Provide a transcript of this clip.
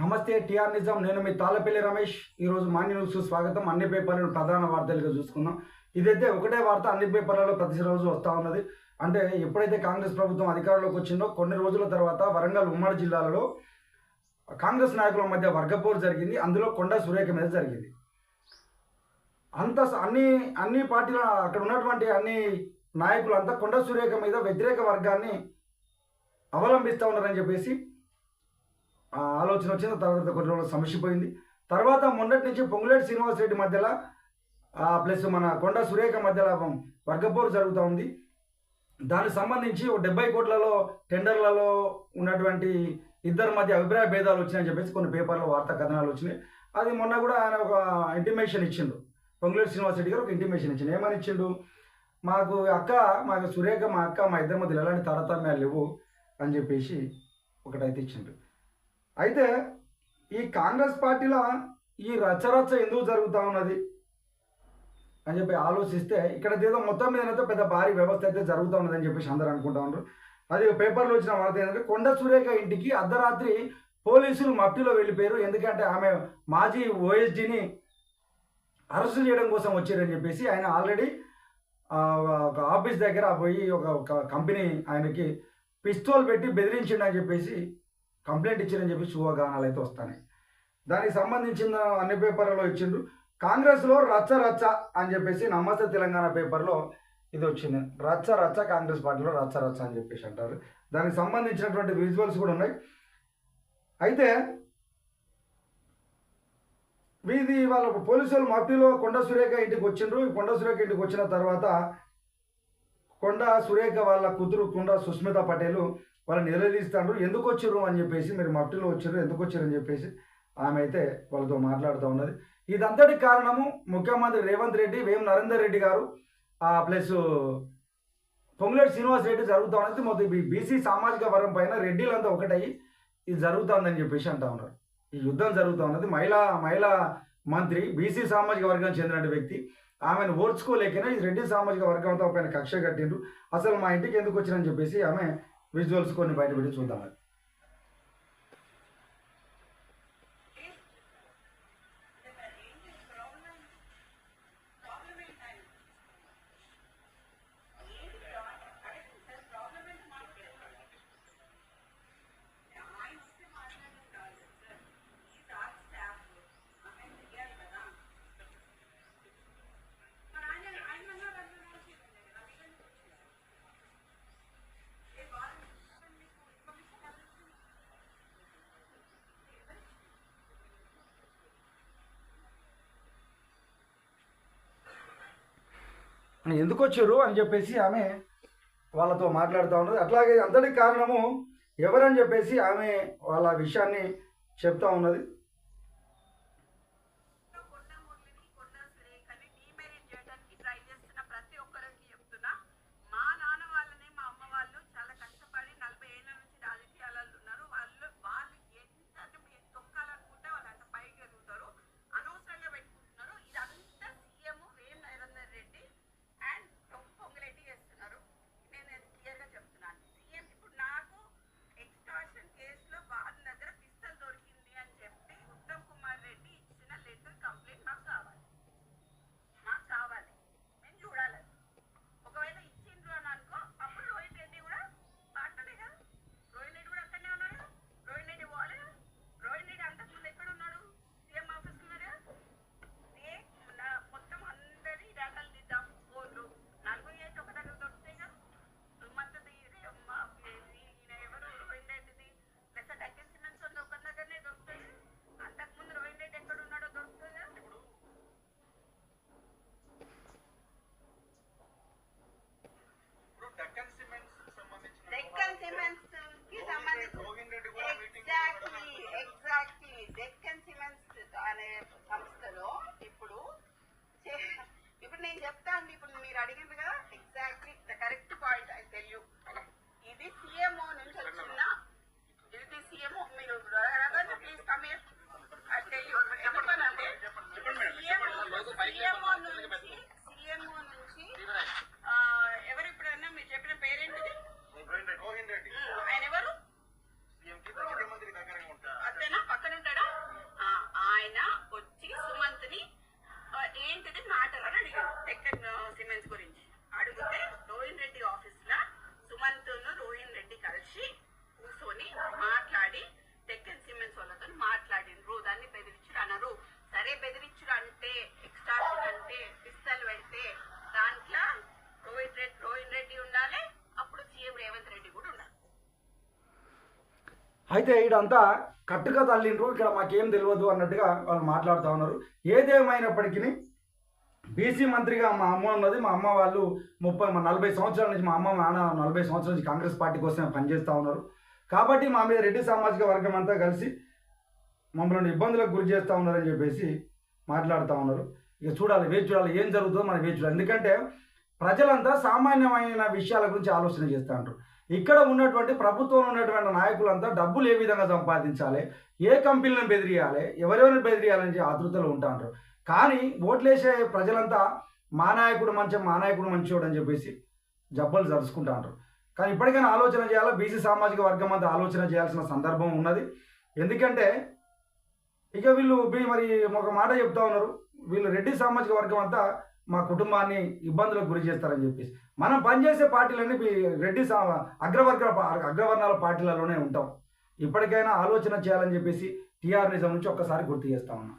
నమస్తే టిఆర్ నిజాం. నేను మీ తాళపల్లి రమేష్. ఈరోజు మాన్య న్యూస్ స్వాగతం. అన్ని పేపర్లను ప్రధాన వార్తలుగా చూసుకుందాం. ఇదైతే ఒకటే వార్త అన్ని పేపర్లలో ప్రతి రోజు వస్తూ ఉన్నది. అంటే ఎప్పుడైతే కాంగ్రెస్ ప్రభుత్వం అధికారంలోకి వచ్చిందో కొన్ని రోజుల తర్వాత వరంగల్ ఉమ్మడి జిల్లాలో కాంగ్రెస్ నాయకుల మధ్య వర్గపోరు జరిగింది. అందులో కొండ సురేఖ మీద జరిగింది. అంత అన్ని అన్ని పార్టీల అక్కడ ఉన్నటువంటి అన్ని నాయకులు అంతా కొండ సురేఖ మీద వ్యతిరేక వర్గాన్ని అవలంబిస్తూ ఉన్నారని చెప్పేసి ఆలోచన వచ్చిన తర్వాత కొన్ని రోజులు సమస్యపోయింది తర్వాత మొన్నటి నుంచి పొంగులేటి శ్రీనివాస్ రెడ్డి మధ్యలో ప్లస్ మన కొండ సురేఖ మధ్యలో వర్గపోరు జరుగుతూ ఉంది. దానికి సంబంధించి ఒక డెబ్బై కోట్లలో టెండర్లలో ఉన్నటువంటి ఇద్దరి మధ్య అభిప్రాయ భేదాలు వచ్చినాయని చెప్పేసి కొన్ని పేపర్లో వార్తా కథనాలు వచ్చినాయి. అది మొన్న కూడా ఆయన ఒక ఇంటిమేషన్ ఇచ్చిండు. పొంగులేటి శ్రీనివాస్ రెడ్డి గారు ఒక ఇంటిమేషన్ ఇచ్చిండు. ఏమని ఇచ్చిండు? మాకు అక్క మాకు సురేఖ మా అక్క మా ఇద్దరి మధ్యలో ఎలాంటి తారతమ్యాలు లేవు అని చెప్పేసి ఒకటైతే ఇచ్చిండు. అయితే ఈ కాంగ్రెస్ పార్టీలో ఈ రచ్చరచ్చ ఎందుకు జరుగుతూ ఉన్నది అని చెప్పి ఆలోచిస్తే ఇక్కడ ఏదో మొత్తం మీద అయితే పెద్ద భారీ వ్యవస్థ అయితే జరుగుతూ ఉన్నదని చెప్పేసి అందరూ అనుకుంటా ఉన్నారు. అది పేపర్లో వచ్చిన వార్త ఏంటంటే కొండ సురేఖ ఇంటికి అర్ధరాత్రి పోలీసులు మట్టిలో వెళ్ళిపోయారు. ఎందుకంటే ఆమె మాజీ ఓఎస్డీని అరెస్ట్ చేయడం కోసం వచ్చారని చెప్పేసి ఆయన ఆల్రెడీ ఒక ఆఫీస్ దగ్గర పోయి ఒక ఒక కంపెనీ ఆయనకి పిస్తోల్ పెట్టి బెదిరించిండని చెప్పేసి కంప్లైంట్ ఇచ్చారని చెప్పి శుభగానాలు అయితే వస్తాయి దానికి సంబంధించిన అన్ని పేపర్లలో ఇచ్చిండ్రు. కాంగ్రెస్లో రచ్చ రచ్చ అని చెప్పేసి నమస్తే తెలంగాణ పేపర్లో ఇది వచ్చింది. రచ్చ రచ్చ కాంగ్రెస్ పార్టీలో రచ్చ రచ్చ అని చెప్పేసి అంటారు. దానికి సంబంధించినటువంటి విజువల్స్ కూడా ఉన్నాయి. అయితే వీధి వాళ్ళ పోలీసులు మట్టిలో కొండ సురేఖ ఇంటికి వచ్చిండ్రు. ఈ కొండ సురేఖ ఇంటికి వచ్చిన తర్వాత కొండ సురేఖ వాళ్ళ కూతురు కొండ సుస్మిత పటేల్ వాళ్ళని నిలదీస్తాడు ఎందుకు వచ్చిర్రు అని చెప్పేసి మీరు మట్టిలో వచ్చిర్రు ఎందుకు వచ్చారు అని చెప్పేసి ఆమె అయితే వాళ్ళతో మాట్లాడుతూ ఉన్నది. ఇదంతటి కారణము ముఖ్యమంత్రి రేవంత్ రెడ్డి వేం నరేందర్ రెడ్డి గారు ప్లస్ పొంగులేటి శ్రీనివాస్ రెడ్డి జరుగుతూ ఉన్నది. మొత్తం ఈ బీసీ సామాజిక వర్గం పైన రెడ్డిలంతా ఒకటయ్యి. ఇది జరుగుతుందని చెప్పేసి అంటా ఉన్నారు. ఈ యుద్ధం జరుగుతూ ఉన్నది. మహిళా మహిళా మంత్రి బీసీ సామాజిక వర్గానికి చెందిన వ్యక్తి ఆమెను ఓర్చుకోలేకనే ఈ రెడ్డి సామాజిక వర్గంతో పైన కక్ష కట్టిండ్రు. అసలు మా ఇంటికి ఎందుకు వచ్చినని చెప్పేసి ఆమె విజువల్స్ కొన్ని బయటపెట్టి చూద్దాం అని ఎందుకు వచ్చారు అని చెప్పేసి ఆమె వాళ్ళతో మాట్లాడుతూ ఉన్నది. అట్లాగే అంతటి కారణము ఎవరని చెప్పేసి ఆమె వాళ్ళ విషయాన్ని చెప్తా ఉన్నది. అంటే అంటే పెడితే దాంట్లో రోహిత్ రెడ్డి రెడ్డి ఉండాలి అప్పుడు సీఎం రేవంత్ రెడ్డి కూడా ఉండాలి. అయితే ఈడంతా కట్టుగా తల్లిండ్రు ఇక్కడ మాకేం తెలియదు అన్నట్టుగా వాళ్ళు మాట్లాడుతూ ఉన్నారు. ఏదేమైనప్పటికీ బీసీ మంత్రిగా మా అమ్మ ఉన్నది. మా అమ్మ వాళ్ళు ముప్పై నలభై సంవత్సరాల నుంచి మా అమ్మ నాన్న నలభై సంవత్సరాల నుంచి కాంగ్రెస్ పార్టీ కోసం పనిచేస్తూ ఉన్నారు. కాబట్టి మా మీద రెడ్డి సామాజిక వర్గం అంతా కలిసి మమ్మల్ని ఇబ్బందులకు గురి చేస్తూ ఉన్నారని చెప్పేసి మాట్లాడుతూ ఉన్నారు. ఇక చూడాలి వేచి చూడాలి ఏం జరుగుతుందో మనం వేచి చూడాలి. ఎందుకంటే ప్రజలంతా సామాన్యమైన విషయాల గురించి ఆలోచన చేస్తూ ఉంటారు. ఇక్కడ ఉన్నటువంటి ప్రభుత్వంలో ఉన్నటువంటి నాయకులంతా డబ్బులు ఏ విధంగా సంపాదించాలి ఏ కంపెనీలను బెదిరియాలి ఎవరెవరిని బెదిరియాలని ఆతృతలు ఆతృతలో ఉంటా ఉంటారు. కానీ ఓట్లేసే ప్రజలంతా మా నాయకుడు మంచి మా నాయకుడు మంచోడు అని చెప్పేసి జబ్బలు జరుచుకుంటా ఉంటారు. కానీ ఇప్పటికైనా ఆలోచన చేయాలి? బీసీ సామాజిక వర్గం అంతా ఆలోచన చేయాల్సిన సందర్భం ఉన్నది. ఎందుకంటే ఇక వీళ్ళు మరి ఒక మాట చెప్తా ఉన్నారు. వీళ్ళు రెడ్డి సామాజిక వర్గం అంతా మా కుటుంబాన్ని ఇబ్బందులకు గురి చేస్తారని చెప్పేసి. మనం పనిచేసే పార్టీలన్నీ రెడ్డి సా అగ్రవర్గ అగ్రవర్ణాల పార్టీలలోనే ఉంటాం. ఇప్పటికైనా ఆలోచన చేయాలని చెప్పేసి టీఆర్ నిజం నుంచి ఒక్కసారి గుర్తు చేస్తా ఉన్నాం.